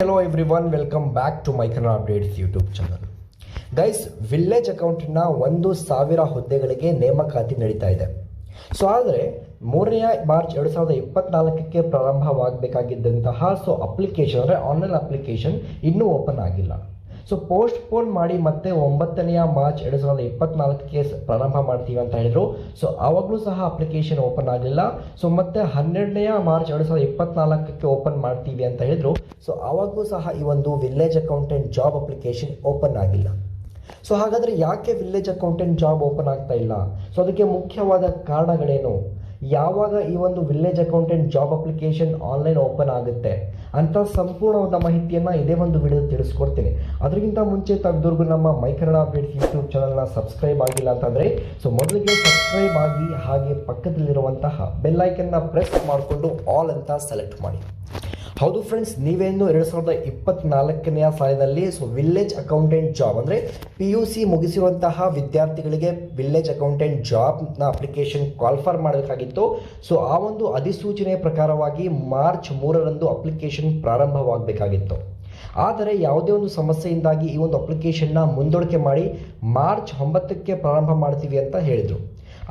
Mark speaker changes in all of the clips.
Speaker 1: Hello every welcome back to my Kannada updates YouTube channel guys village ಅಕೌಂಟಿನ ಒಂದು ಸಾವಿರ ಹುದ್ದೆಗಳಿಗೆ ನೇಮಕಾತಿ ನಡೀತಾ ಇದೆ. ಸೊ ಆದರೆ ಮೂರನೇ ಮಾರ್ಚ್ ಎರಡು ಸಾವಿರದ ಇಪ್ಪತ್ನಾಲ್ಕಕ್ಕೆ ಪ್ರಾರಂಭವಾಗಬೇಕಾಗಿದ್ದಂತಹ ಸೊ ಅಪ್ಲಿಕೇಶನ್ ಅಂದರೆ ಆನ್ಲೈನ್ ಅಪ್ಲಿಕೇಶನ್ ಇನ್ನೂ ಓಪನ್ ಆಗಿಲ್ಲ. ಸೊ ಪೋಸ್ಟ್ ಪೋನ್ ಮಾಡಿ ಮತ್ತೆ ಒಂಬತ್ತನೆಯ ಮಾರ್ಚ್ ಎರಡು ಸಾವಿರದ ಇಪ್ಪತ್ನಾಲ್ಕಕ್ಕೆ ಪ್ರಾರಂಭ ಮಾಡ್ತೀವಿ ಅಂತ ಹೇಳಿದ್ರು. ಸೊ ಆವಾಗಲೂ ಸಹ ಅಪ್ಲಿಕೇಶನ್ ಓಪನ್ ಆಗಲಿಲ್ಲ. ಸೊ ಮತ್ತೆ ಹನ್ನೆರಡನೆಯ ಮಾರ್ಚ್ ಎರಡು ಸಾವಿರದ ಇಪ್ಪತ್ನಾಲ್ಕಕ್ಕೆ ಓಪನ್ ಮಾಡ್ತೀವಿ ಅಂತ ಹೇಳಿದ್ರು. ಸೊ ಆವಾಗಲೂ ಸಹ ಈ ಒಂದು village accountant job application open ಆಗಿಲ್ಲ. ಸೊ ಹಾಗಾದರೆ ಯಾಕೆ ವಿಲೇಜ್ ಅಕೌಂಟೆಂಟ್ ಜಾಬ್ ಓಪನ್ ಆಗ್ತಾ ಇಲ್ಲ? ಸೊ ಅದಕ್ಕೆ ಮುಖ್ಯವಾದ ಕಾರಣಗಳೇನು? ಯಾವಾಗ ಈ ಒಂದು village accountant job application online open ಆಗುತ್ತೆ? ಅಂತ ಸಂಪೂರ್ಣವಾದ ಮಾಹಿತಿಯನ್ನು ಇದೇ ಒಂದು ವಿಡಿಯೋ ತಿಳಿಸ್ಕೊಡ್ತೇನೆ. ಅದಕ್ಕಿಂತ ಮುಂಚೆ ತಗ್ದವ್ರಿಗೂ ನಮ್ಮ ಮೈ ಕನ್ನಡ ಅಪ್ಡೇಟ್ಸ್ ಯೂಟ್ಯೂಬ್ ಚಾನಲ್ನ ಸಬ್ಸ್ಕ್ರೈಬ್ ಆಗಿಲ್ಲ ಅಂತಂದರೆ, ಸೊ ಮೊದಲಿಗೆ ಸಬ್ಸ್ಕ್ರೈಬ್ ಆಗಿ ಹಾಗೆ ಪಕ್ಕದಲ್ಲಿರುವಂತಹ ಬೆಲ್ಲೈಕನ್ನ ಪ್ರೆಸ್ ಮಾಡಿಕೊಂಡು ಆಲ್ ಅಂತ ಸೆಲೆಕ್ಟ್ ಮಾಡಿ. ಹೌದು ಫ್ರೆಂಡ್ಸ್ ನೀವೇನು ಎರಡು ಸಾವಿರದ ಇಪ್ಪತ್ನಾಲ್ಕನೆಯ ಸಾಲಿನಲ್ಲಿ ಸೊ ವಿಲೇಜ್ ಅಕೌಂಟೆಂಟ್ ಜಾಬ್ ಅಂದರೆ ಪಿ ಯು ಸಿ ಮುಗಿಸಿರುವಂತಹ ವಿದ್ಯಾರ್ಥಿಗಳಿಗೆ ವಿಲೇಜ್ ಅಕೌಂಟೆಂಟ್ ಜಾಬ್ನ ಅಪ್ಲಿಕೇಶನ್ ಕ್ವಾಲಿಫೈ ಮಾಡಬೇಕಾಗಿತ್ತು. ಸೊ ಆ ಒಂದು ಅಧಿಸೂಚನೆ ಪ್ರಕಾರವಾಗಿ ಮಾರ್ಚ್ ಮೂರರಂದು ಅಪ್ಲಿಕೇಶನ್ ಪ್ರಾರಂಭವಾಗಬೇಕಾಗಿತ್ತು. ಆದರೆ ಯಾವುದೇ ಒಂದು ಸಮಸ್ಯೆಯಿಂದಾಗಿ ಈ ಒಂದು ಅಪ್ಲಿಕೇಶನ್ನ ಮುಂದೂಡಿಕೆ ಮಾಡಿ ಮಾರ್ಚ್ ಒಂಬತ್ತಕ್ಕೆ ಪ್ರಾರಂಭ ಮಾಡ್ತೀವಿ ಅಂತ ಹೇಳಿದರು.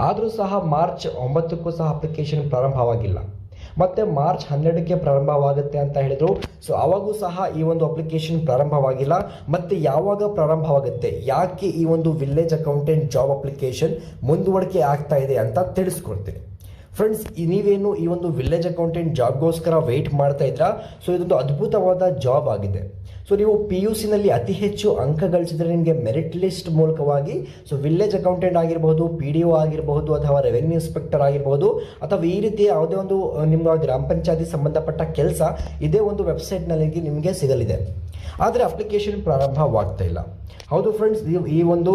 Speaker 1: ಆದರೂ ಸಹ ಮಾರ್ಚ್ ಒಂಬತ್ತಕ್ಕೂ ಸಹ ಅಪ್ಲಿಕೇಶನ್ ಪ್ರಾರಂಭವಾಗಿಲ್ಲ. ಮತ್ತೆ ಮಾರ್ಚ್ ಹನ್ನೆರಡಕ್ಕೆ ಪ್ರಾರಂಭವಾಗುತ್ತೆ ಅಂತ ಹೇಳಿದರು. ಸೊ ಅವಾಗೂ ಸಹ ಈ ಒಂದು ಅಪ್ಲಿಕೇಶನ್ ಪ್ರಾರಂಭವಾಗಿಲ್ಲ. ಮತ್ತೆ ಯಾವಾಗ ಪ್ರಾರಂಭವಾಗುತ್ತೆ? ಯಾಕೆ ಈ ಒಂದು ವಿಲೇಜ್ ಅಕೌಂಟೆಂಟ್ ಜಾಬ್ ಅಪ್ಲಿಕೇಶನ್ ಮುಂದುವರಿಕೆ ಆಗ್ತಾ ಇದೆ ಅಂತ ತಿಳಿಸ್ಕೊಡ್ತೀನಿ. ಫ್ರೆಂಡ್ಸ್ ನೀವೇನು ಈ ಒಂದು ವಿಲೇಜ್ ಅಕೌಂಟೆಂಟ್ ಜಾಬ್ಗೋಸ್ಕರ ವೆಯ್ಟ್ ಮಾಡ್ತಾ ಇದ್ರಾ? ಸೊ ಇದೊಂದು ಅದ್ಭುತವಾದ ಜಾಬ್ ಆಗಿದೆ. ಸೊ ನೀವು ಪಿ ಯು ಸಿನಲ್ಲಿ ಅತಿ ಹೆಚ್ಚು ಅಂಕ ಗಳಿಸಿದ್ರೆ ನಿಮಗೆ ಮೆರಿಟ್ ಲಿಸ್ಟ್ ಮೂಲಕವಾಗಿ ಸೊ ವಿಲೇಜ್ ಅಕೌಂಟೆಂಟ್ ಆಗಿರಬಹುದು ಪಿ ಡಿ ಒ ಆಗಿರಬಹುದು, ಅಥವಾ ರೆವೆನ್ಯೂ ಇನ್ಸ್ಪೆಕ್ಟರ್ ಆಗಿರಬಹುದು, ಅಥವಾ ಈ ರೀತಿ ಯಾವುದೇ ಒಂದು ನಿಮ್ಮ ಗ್ರಾಮ ಪಂಚಾಯತಿ ಸಂಬಂಧಪಟ್ಟ ಕೆಲಸ, ಇದೇ ಒಂದು ವೆಬ್ಸೈಟ್ನಲ್ಲಿ ನಿಮಗೆ ಸಿಗಲಿದೆ. ಆದರೆ ಅಪ್ಲಿಕೇಶನ್ ಪ್ರಾರಂಭವಾಗ್ತಾ ಇಲ್ಲ. ಹೌದು ಫ್ರೆಂಡ್ಸ್ ಈ ಒಂದು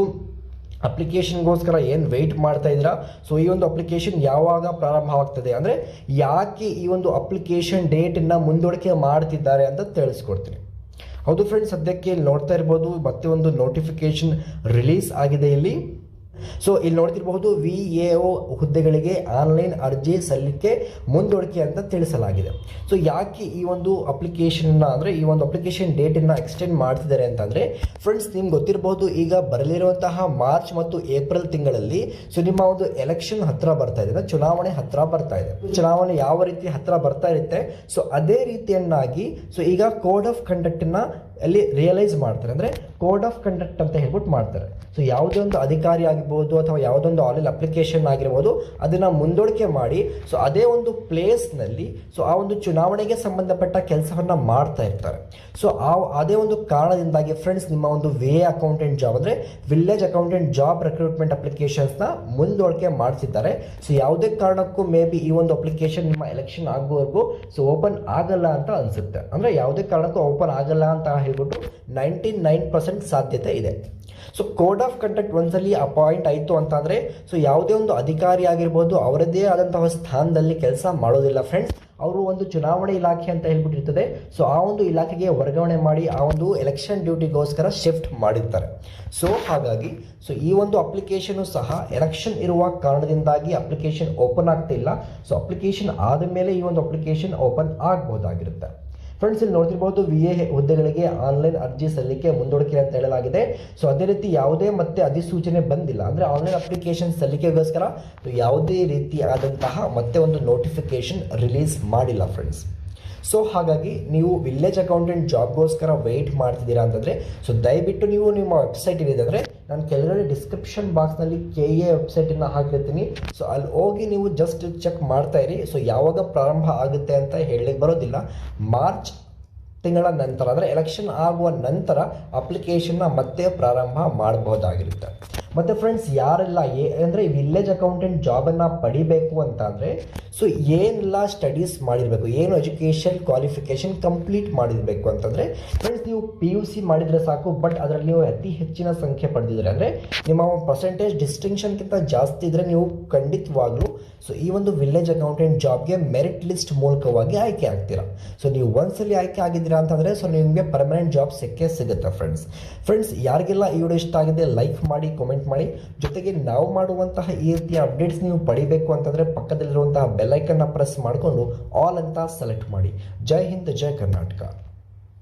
Speaker 1: ಅಪ್ಲಿಕೇಶನ್ಗೋಸ್ಕರ ಏನು ವೆಯ್ಟ್ ಮಾಡ್ತಾ ಇದ್ದೀರಾ? ಸೊ ಈ ಒಂದು ಅಪ್ಲಿಕೇಶನ್ ಯಾವಾಗ ಪ್ರಾರಂಭವಾಗ್ತದೆ ಅಂದರೆ ಯಾಕೆ ಈ ಒಂದು ಅಪ್ಲಿಕೇಶನ್ ಡೇಟನ್ನು ಮುಂದೂಡಿಕೆ ಮಾಡ್ತಿದ್ದಾರೆ ಅಂತ ತಿಳಿಸ್ಕೊಡ್ತೀನಿ. ಹೌದು ಫ್ರೆಂಡ್ಸ್ ಸದ್ಯಕ್ಕೆ ಇಲ್ಲಿ ನೋಡ್ತಾ ಇರ್ಬೋದು, ಮತ್ತೆ ಒಂದು ನೋಟಿಫಿಕೇಶನ್ ರಿಲೀಸ್ ಆಗಿದೆ ಇಲ್ಲಿ. ಸೊ ಇಲ್ಲಿ ನೋಡ್ತಿರಬಹುದು ವಿ ಎ ಒ ಹುದ್ದೆಗಳಿಗೆ ಆನ್ಲೈನ್ ಅರ್ಜಿ ಸಲ್ಲಿಕೆ ಮುಂದೂಡಿಕೆ ಅಂತ ತಿಳಿಸಲಾಗಿದೆ. ಸೊ ಯಾಕೆ ಈ ಒಂದು ಅಪ್ಲಿಕೇಶನ್ನ ಅಂದರೆ ಈ ಒಂದು ಅಪ್ಲಿಕೇಶನ್ ಡೇಟನ್ನು ಎಕ್ಸ್ಟೆಂಡ್ ಮಾಡ್ತಿದ್ದಾರೆ ಅಂತಂದರೆ ಫ್ರೆಂಡ್ಸ್ ನಿಮ್ಗೆ ಗೊತ್ತಿರಬಹುದು ಈಗ ಬರಲಿರುವಂತಹ ಮಾರ್ಚ್ ಮತ್ತು ಏಪ್ರಿಲ್ ತಿಂಗಳಲ್ಲಿ ಸೊ ನಿಮ್ಮ ಒಂದು ಎಲೆಕ್ಷನ್ ಹತ್ತಿರ ಬರ್ತಾ ಇದೆ, ಚುನಾವಣೆ ಹತ್ತಿರ ಬರ್ತಾ ಇದೆ. ಚುನಾವಣೆ ಯಾವ ರೀತಿ ಹತ್ತಿರ ಬರ್ತಾ ಇರುತ್ತೆ? ಸೊ ಅದೇ ರೀತಿಯನ್ನಾಗಿ ಸೊ ಈಗ ಕೋಡ್ ಆಫ್ ಕಂಡಕ್ಟನ್ನ ಅಲ್ಲಿ ರಿಯಲೈಸ್ ಮಾಡ್ತಾರೆ. ಅಂದರೆ ಕೋಡ್ ಆಫ್ ಕಂಡಕ್ಟ್ ಅಂತ ಹೇಳ್ಬಿಟ್ಟು ಮಾಡ್ತಾರೆ. ಸೊ ಯಾವುದೇ ಒಂದು ಅಧಿಕಾರಿ ಆಗಿರ್ಬೋದು ಅಥವಾ ಯಾವುದೊಂದು ಆನ್ಲೈನ್ ಅಪ್ಲಿಕೇಶನ್ ಆಗಿರ್ಬೋದು, ಅದನ್ನು ಮುಂದೂಡಿಕೆ ಮಾಡಿ ಸೊ ಅದೇ ಒಂದು ಪ್ಲೇಸ್ನಲ್ಲಿ ಸೊ ಆ ಒಂದು ಚುನಾವಣೆಗೆ ಸಂಬಂಧಪಟ್ಟ ಕೆಲಸವನ್ನು ಮಾಡ್ತಾ ಇರ್ತಾರೆ. ಸೊ ಆ ಅದೇ ಒಂದು ಕಾರಣದಿಂದಾಗಿ ಫ್ರೆಂಡ್ಸ್ ನಿಮ್ಮ ಒಂದು ವೇ ಅಕೌಂಟೆಂಟ್ ಜಾಬ್ ಅಂದರೆ ವಿಲೇಜ್ ಅಕೌಂಟೆಂಟ್ ಜಾಬ್ ರೆಕ್ರೂಟ್ಮೆಂಟ್ ಅಪ್ಲಿಕೇಶನ್ಸ್ನ ಮುಂದೂಡಿಕೆ ಮಾಡಿಸಿದ್ದಾರೆ ಸೊ ಯಾವುದೇ ಕಾರಣಕ್ಕೂ ಮೇ ಬಿ ಈ ಒಂದು ಅಪ್ಲಿಕೇಶನ್ ನಿಮ್ಮ ಎಲೆಕ್ಷನ್ ಆಗುವವರೆಗೂ ಸೊ ಓಪನ್ ಆಗಲ್ಲ ಅಂತ ಅನಿಸುತ್ತೆ. ಅಂದರೆ ಯಾವುದೇ ಕಾರಣಕ್ಕೂ ಓಪನ್ ಆಗಲ್ಲ ಅಂತ ಹೇಳ್ಬಿಟ್ಟು ನೈಂಟಿ ನೈನ್ ಪರ್ಸೆಂಟ್ ಸಾಧ್ಯತೆ ಇದೆ. ಸೊ ಕೋಡ್ ಆಫ್ ಕಂಡಕ್ಟ್ ಒಂದ್ಸಲಿ ಅಪಾಯಿಂಟ್ ಆಯಿತು ಅಂತಂದರೆ ಸೊ ಯಾವುದೇ ಒಂದು ಅಧಿಕಾರಿ ಆಗಿರ್ಬೋದು, ಅವರದ್ದೇ ಆದಂತಹ ಸ್ಥಾನದಲ್ಲಿ ಕೆಲಸ ಮಾಡೋದಿಲ್ಲ. ಫ್ರೆಂಡ್ಸ್ ಅವರು ಒಂದು ಚುನಾವಣೆ ಇಲಾಖೆ ಅಂತ ಹೇಳ್ಬಿಟ್ಟಿರ್ತದೆ. ಸೊ ಆ ಒಂದು ಇಲಾಖೆಗೆ ವರ್ಗಾವಣೆ ಮಾಡಿ ಆ ಒಂದು ಎಲೆಕ್ಷನ್ ಡ್ಯೂಟಿಗೋಸ್ಕರ ಶಿಫ್ಟ್ ಮಾಡಿರ್ತಾರೆ. ಸೊ ಹಾಗಾಗಿ ಸೊ ಈ ಒಂದು ಅಪ್ಲಿಕೇಶನು ಸಹ ಎಲೆಕ್ಷನ್ ಇರುವ ಕಾರಣದಿಂದಾಗಿ ಅಪ್ಲಿಕೇಶನ್ ಓಪನ್ ಆಗ್ತಿಲ್ಲ. ಸೊ ಅಪ್ಲಿಕೇಶನ್ ಆದ ಮೇಲೆ ಈ ಒಂದು ಅಪ್ಲಿಕೇಶನ್ ಓಪನ್ ಆಗ್ಬೋದಾಗಿರುತ್ತೆ. ಫ್ರೆಂಡ್ಸ್ ಇಲ್ಲಿ ನೋಡ್ತಿರ್ಬೋದು ವಿ ಎ ಹುದ್ದೆಗಳಿಗೆ ಆನ್ಲೈನ್ ಅರ್ಜಿ ಸಲ್ಲಿಕೆ ಮುಂದೂಡಿಕೆ ಅಂತ ಹೇಳಲಾಗಿದೆ. ಸೊ ಅದೇ ರೀತಿ ಯಾವುದೇ ಮತ್ತೆ ಅಧಿಸೂಚನೆ ಬಂದಿಲ್ಲ. ಅಂದರೆ ಆನ್ಲೈನ್ ಅಪ್ಲಿಕೇಶನ್ ಸಲ್ಲಿಕೆಗೋಸ್ಕರ ಯಾವುದೇ ರೀತಿ ಆದಂತಹ ಮತ್ತೆ ಒಂದು ನೋಟಿಫಿಕೇಶನ್ ರಿಲೀಸ್ ಮಾಡಿಲ್ಲ ಫ್ರೆಂಡ್ಸ್ ಸೊ ಹಾಗಾಗಿ ನೀವು ವಿಲೇಜ್ ಅಕೌಂಟೆಂಟ್ ಜಾಬ್ಗೋಸ್ಕರ ವೆಯ್ಟ್ ಮಾಡ್ತಿದ್ದೀರಾ ಅಂತಂದರೆ ಸೊ ದಯವಿಟ್ಟು ನೀವು ನಿಮ್ಮ ವೆಬ್ಸೈಟ್ ಏನಿದೆ ಅಂದರೆ ನಾನು ಕೆಳಗಡೆ ಡಿಸ್ಕ್ರಿಪ್ಷನ್ ಬಾಕ್ಸ್ನಲ್ಲಿ ಕೆ ಎ ವೆಬ್ಸೈಟನ್ನು ಹಾಕಿರ್ತೀನಿ. ಸೊ ಅಲ್ಲಿ ಹೋಗಿ ನೀವು ಜಸ್ಟ್ ಚೆಕ್ ಮಾಡ್ತಾ ಇರಿ. ಸೊ ಯಾವಾಗ ಪ್ರಾರಂಭ ಆಗುತ್ತೆ ಅಂತ ಹೇಳಲಿಕ್ಕೆ ಬರೋದಿಲ್ಲ. ಮಾರ್ಚ್ ತಿಂಗಳ ನಂತರ, ಅಂದರೆ ಎಲೆಕ್ಷನ್ ಆಗುವ ನಂತರ ಅಪ್ಲಿಕೇಶನ್ನ ಮತ್ತೆ ಪ್ರಾರಂಭ ಮಾಡಬಹುದಾಗಿರುತ್ತೆ. ಮತ್ತು ಫ್ರೆಂಡ್ಸ್ ಯಾರೆಲ್ಲ ಏ ಅಂದರೆ ವಿಲೇಜ್ ಅಕೌಂಟೆಂಟ್ ಜಾಬನ್ನು ಪಡಿಬೇಕು ಅಂತಂದರೆ ಸೊ ಏನೆಲ್ಲ ಸ್ಟಡೀಸ್ ಮಾಡಿರಬೇಕು, ಏನು ಎಜುಕೇಷನ್ ಕ್ವಾಲಿಫಿಕೇಷನ್ ಕಂಪ್ಲೀಟ್ ಮಾಡಿರಬೇಕು ಅಂತಂದರೆ ಫ್ರೆಂಡ್ಸ್ ನೀವು ಪಿ ಯು ಸಿ ಮಾಡಿದರೆ ಸಾಕು ಬಟ್ ಅದರಲ್ಲಿ ನೀವು ಅತಿ ಹೆಚ್ಚಿನ ಸಂಖ್ಯೆ ಪಡೆದಿದ್ರೆ, ಅಂದರೆ ನಿಮ್ಮ ಪರ್ಸೆಂಟೇಜ್ ಡಿಸ್ಟಿಂಕ್ಷನ್ಗಿಂತ ಜಾಸ್ತಿ ಇದ್ದರೆ ನೀವು ಖಂಡಿತವಾಗ್ಲೂ ಸೊ ಈ ಒಂದು ವಿಲೇಜ್ ಅಕೌಂಟೆಂಟ್ ಜಾಬ್ಗೆ ಮೆರಿಟ್ ಲಿಸ್ಟ್ ಮೂಲಕವಾಗಿ ಆಯ್ಕೆ ಆಗ್ತೀರಾ. ಸೊ ನೀವು ಒಂದ್ಸಲಿ ಆಯ್ಕೆ ಆಗಿದ್ದೀರಾ ಅಂತಂದರೆ ಸೊ ನಿಮಗೆ ಪರ್ಮನೆಂಟ್ ಜಾಬ್ ಸಿಕ್ಕೇ ಸಿಗುತ್ತೆ ಫ್ರೆಂಡ್ಸ್ ಫ್ರೆಂಡ್ಸ್ ಯಾರಿಗೆಲ್ಲ ಈ ವಿಡಿಯೋ ಇಷ್ಟ ಆಗಿದೆ ಲೈಕ್ ಮಾಡಿ ಕಾಮೆಂಟ್ ಮಾಡಿ. ಜೊತೆಗೆ ನಾವು ಮಾಡುವಂತಹ ಈ ರೀತಿಯ ಅಪ್ಡೇಟ್ಸ್ ನೀವು ಪಡಿಬೇಕು ಅಂತಂದರೆ ಪಕ್ಕದಲ್ಲಿರುವಂತಹ ಬೆಲ್ಲೈಕನ್ನ ಪ್ರೆಸ್ ಮಾಡಿಕೊಂಡು ಆಲ್ ಅಂತ ಸೆಲೆಕ್ಟ್ ಮಾಡಿ. ಜೈ ಹಿಂದ್, ಜೈ ಕರ್ನಾಟಕ.